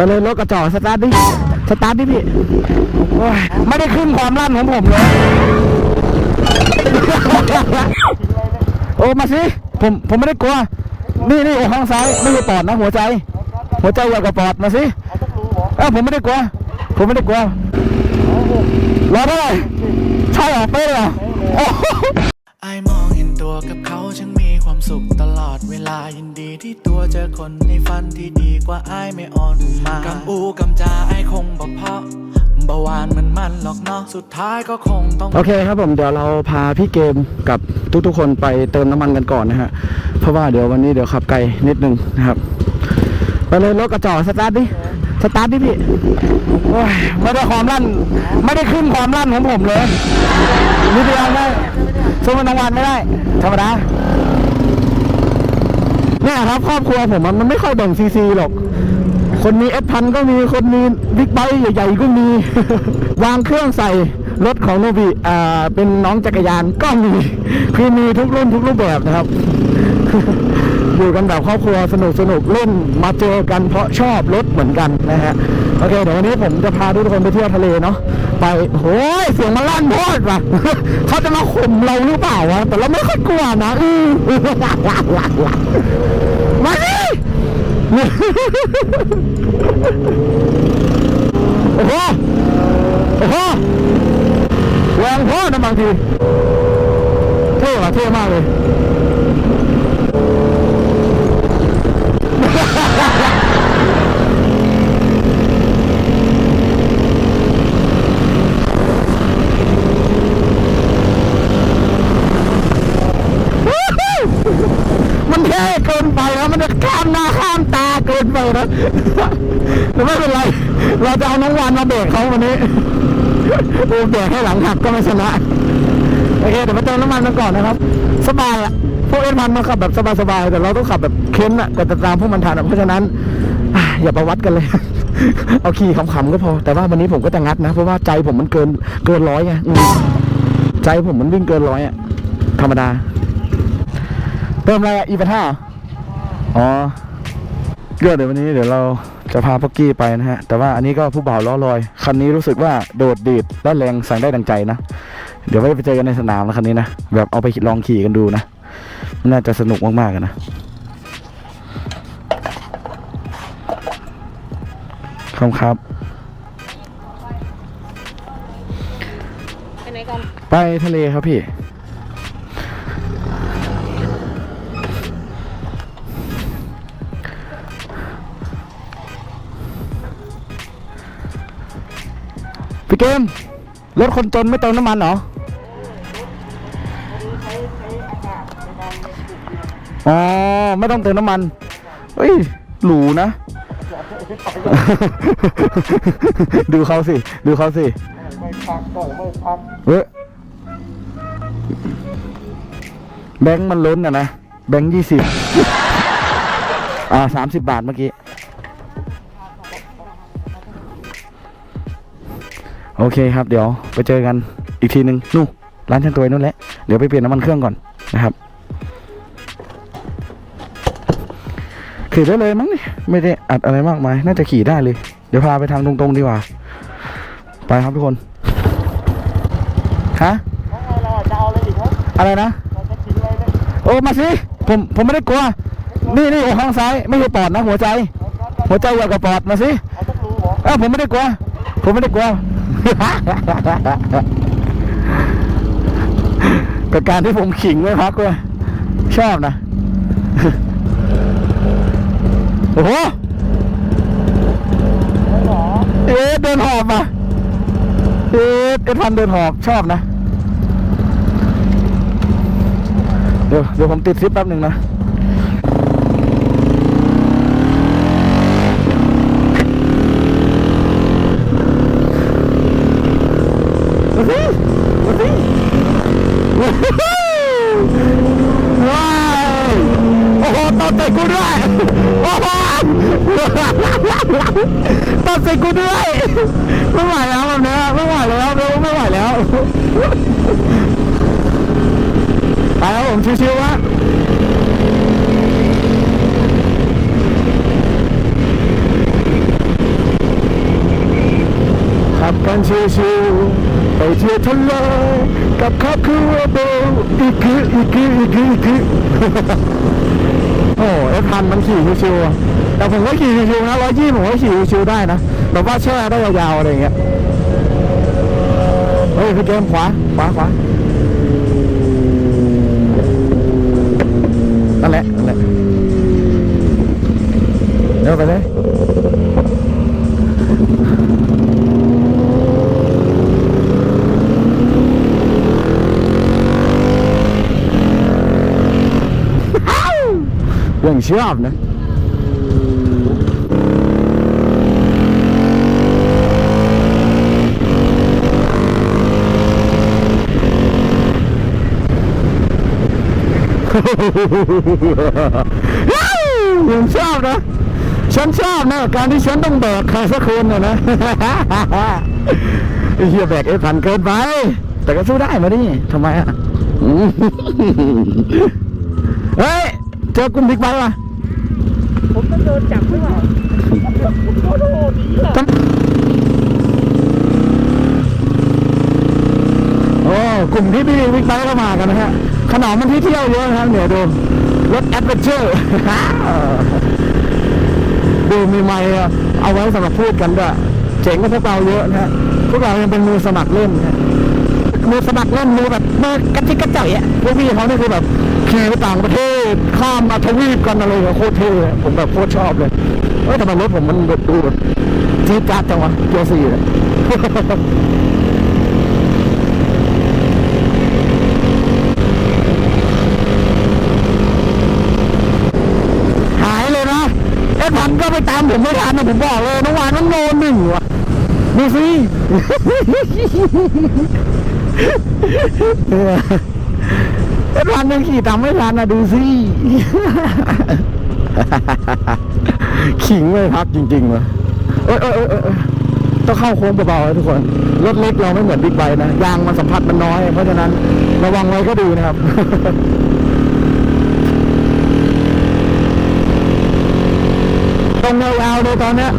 ไปเลยรถกระจอกสตาร์ทดิ สตาร์ทดิพี่โอ้ยไม่ได้ขึ้นความลั่นของผมเลย โอ้มาสิ ผมผมไม่ได้กลัว นี่นี่ข้างซ้ายไม่ใช่ปอดนะหัวใจ หัวใจใหญ่กว่าปอดมาสิเออผมไม่ได้กลัว ผมไม่ได้กลัวรอได้ใช่หรอเป๊ะเหรอโอ้โหไอมองเห็นตัวกับเขาช่างมี สุขตลอดเวลายินดีที่ตัวเจอคนในฝันที่ดีกว่าไอายไม่อ่อนอุมากำอูกำจาไอายคงบอกเพราะบหวานมันมันหรอกเนาะสุดท้ายก็คงต้อง โอเคครับผมเดี๋ยวเราพาพี่เกมกับทุกๆคนไปเติมน้ำมันกันก่อนนะฮะ เพราะว่าเดี๋ยววันนี้เดี๋ยวขับไกลนิดนึงนะครับ ไปเลยรถกระจอกสตาร์ทดิ สตาร์ทดิพี่ โอ้ยไม่ได้ความลั่น ไม่ได้ขึ้นความลั่นของผมเลยนิดเดียวได้สู้มันทั้งวันไม่ได้ ธรรมดา เนี่ยครับครอบครัวผมอะมันไม่ค่อยแบ่งซีซีหรอก คนมีเอสพันก็มีคนมีบิ๊กไบค์ใหญ่ๆก็มี วางเครื่องใส่รถของโนบิอ่าเป็นน้องจักรยานก็มี คือมีทุกรุ่นทุกรูปแบบนะครับ อยู่กันแบบครอบครัวสนุกสนุกเล่นมาเจอกันเพราะชอบรถเหมือนกันนะฮะโอเคเดี๋ยววันนี้ผมจะพาทุกคนไปเที่ยวทะเลเนาะไปโอ้ยเสียงมันลั่นโพดว่ะเขาจะมาข่มเราหรือเปล่าวะแต่เราไม่ค่อยกลัวนะอือมาสิโอ้โหโอ้โหแรงโพดนะบางทีเท่ว่ะเท่มากเลย มันเท่เกินไปแล้วมันจะข้ามหน้าข้ามตาเกินไปนะ แต่ไม่เป็นไร เราจะเอาน้องวานมาเบรกเขาวันนี้โอ้เบรกให้หลังหักก็ไม่ชนะ โอเคเดี๋ยวมาเติมน้ำมันกันก่อนนะครับ สบายอะพวกเอ็นพันมันขับแบบสบายๆ แต่เราต้องขับแบบเค้นอะกว่าจะตามพวกมันทันอะเพราะฉะนั้น อย่าประวัดกันเลย เอาขี่ขำๆก็พอ แต่ว่าวันนี้ผมก็จะงัดนะ เพราะว่าใจผมมันเกินเกินร้อยไงใจผมมันวิ่งเกินร้อยอะธรรมดา เติมอะไรอะ อีปท่าอ๋อ เดี๋ยวเดี๋ยววันนี้เดี๋ยวเราจะพาพ็อกกี้ไปนะฮะ แต่ว่าอันนี้ก็ผู้บ่าวล้อลอย คันนี้รู้สึกว่าโดดดีดและแรงสั่งได้ดังใจนะ เดี๋ยวไว้ไปเจอกันในสนามนะคันนี้นะ แบบเอาไปลองขี่กันดูนะมันน่าจะสนุกมากๆอะนะ ครับครับ ไปไหนกัน ไปทะเลครับพี่ เกม รถคนจนไม่เติมน้ำมันเหรอ อ๋อ ไม่ต้องเติมน้ำมัน เฮ้ย หรูนะ ดูเขาสิ ดูเขาสิเฮ้ยแบงค์มันล้นอะนะ แบงค์ยี่สิบอ่าสามสิบบาทเมื่อกี้ โอเคครับเดี๋ยวไปเจอกันอีกทีหนึ่งนู่นร้านช่างตัวนู่นแหละเดี๋ยวไปเปลี่ยนน้ำมันเครื่องก่อนนะครับขี่ได้เลยมั้งนี่ไม่ได้อัดอะไรมากมายน่าจะขี่ได้เลย เดี๋ยวพาไปทางตรงๆดีกว่า ไปครับทุกคนฮะอะไรนะโอ้มาสิผมผมไม่ได้กลัว นี่นี่ข้างซ้ายไม่ใช่ปอดนะหัวใจ หัวใจใหญ่กว่าปอดมาสิเออผมไม่ได้กลัว ผมไม่ได้กลัว กับการที่ผมขิงไม่พักเลยชอบนะ โอ้โหเอ๊ะเดินหอบอะเอ๊ะเอ็ดพันเดินหอบชอบนะ เดี๋ยวเดี๋ยวผมติดซิปแป๊บหนึ่งนะ มาสิมาสิ ว้าวโอ้โหตบใส่กูด้วยโอ้โหตบใส่กูด้วยไม่ไหวแล้วแบบนี้ไม่ไหวแล้วไม่ไหวแล้วไปครับผมชิวๆวะกันชิวๆ ไปเที่ยวทะเลกับครอบครัวโบอีกคืออีกคืออีกคืออีกคือโอ้เอฟพันมันขี่ชิวๆอะแต่ผมก็ขี่ชิวๆนะร้อยยี่ผมก็ขี่ชิวๆได้นะแบบว่าแช่ได้ยาวๆอะไรอย่างเงี้ยเฮ้ยพี่เกมขวาขวาขวานั่นแหละนั่นแหละเดี๋ยวไปเลย ยังชอบนะยังชอบนะ ฉันชอบนะ การที่ฉันต้องแบกใครสักคนนะนะไอ้เฮียแบกไอ้พันเกินไป แต่ก็สู้ได้มาดิทำไมอะ เฮ้ย เจอกลุ่มบิ๊กไบค์ว่ะผมต้องโดนจับหรือเปล่าโอ้โหดีอะทั้งโอ้กลุ่มที่พี่บิ๊กไบค์เข้ามากันนะฮะขนมมันที่เที่ยวเยอะนะครับเนี่ยดูรถแอดเวนเจอร์ดูมีไมค์เอาไว้สำหรับพูดกันด้วยเจ๋งกว่าพวกเราเยอะนะฮะพวกเรายังเป็นมือสมัครเล่นนะฮะมือสมัครเล่นมือแบบมือกระจิกกระจ่อยอะพวกพี่เขานี่คือแบบ ขี่ไปต่างประเทศ ข้ามมาทวีปกันอะไรอย่างเงี้ยโคตรเท่เลยผมแบบโคตรชอบเลยเอ้ยทำไมรถผมมันแบบดูแบบจี๊ดจ๊าดจังวะเกียร์สี่เลยหายเลยนะไอ้พันก็ไปตามผมไม่ทันนะผมบอกเลยน้องวานมันโนนหนึ่งว่ะดูสิ ไอ้พันยังขี่ตามไม่ทันนะดูสิ ขิงไม่พักจริงๆเลยเอ้ยเอ้ยเอ้ยเอ้ยเอ้ยต้องเข้าโค้งเบาๆนะทุกคน รถเล็กเราไม่เหมือนบิ๊กไบค์นะ ยางมันสัมผัสมันน้อย เพราะฉะนั้นระวังไว้ก็ดีนะครับตรงยาวๆเลยตอนเนี้ย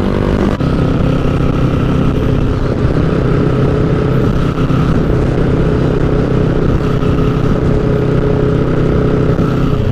โอ้โอ้โหโอ้โหโอ้โหโอ้โหว้าวเท่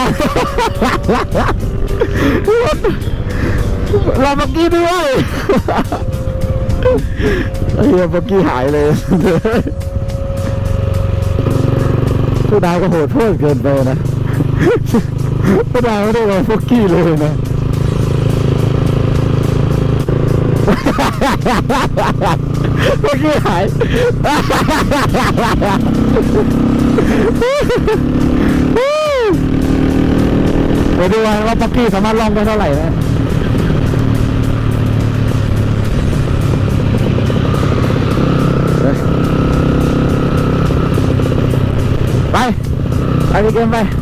มา เราบักกี้ด้วยเฮียบักกี้หายเลยผู้ดาวก็โหดโพูดเกินไปนะผู้ดาวไม่ได้เลยบักกี้เลยนะเมื่อกี้หาย ไปดูว่าปักกี้สามารถล่องได้เท่าไหร่นะไปไปดีเกมไป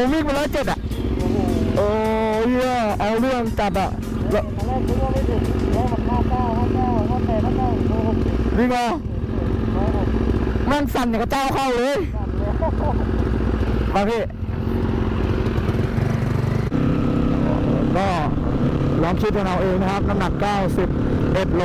ผมวิ่งไปร้อยเจ็ดอะ โอ้ยเอาเรื่องจัดอะแล้วตอนแรกคิดว่าไม่ถึงแล้วมันห้าเก้าห้าเก้าห้าแปดห้าเก้าโอ้โหวิ่งมาโอ้โหแม่งสั่นอย่างกับเจ้าเข้าเลยมาพี่ก็ลองคิดกันเอาเองนะครับ น้ำหนัก 91 โล